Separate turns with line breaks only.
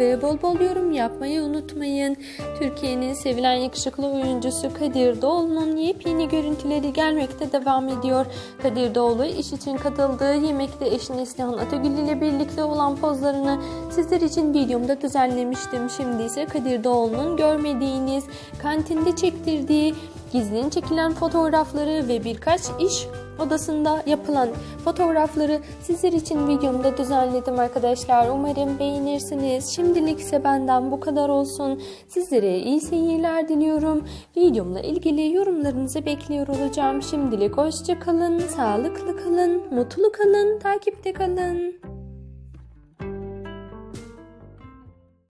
ve bol bol yorum yapmayı unutmayın. Türkiye'nin sevilen yakışıklı oyuncusu Kadir Doğulu'nun yepyeni görüntüleri gelmekte devam ediyor. Kadir Doğulu iş için katıldığı yemekte eşi Neslihan Atagül ile birlikte olan pozlarını sizler için videomda düzenlemiştim. Şimdi ise Kadir Doğulu'nun görmediğiniz kantinde çektirdiği gizlin çekilen fotoğrafları ve birkaç iş odasında yapılan fotoğrafları sizler için videomda düzenledim arkadaşlar. Umarım beğenirsiniz. Şimdilik ise benden bu kadar olsun. Sizlere iyi seyirler diliyorum. Videomla ilgili yorumlarınızı bekliyor olacağım. Şimdilik hoşça kalın, sağlıklı kalın, mutlu kalın, takipte kalın.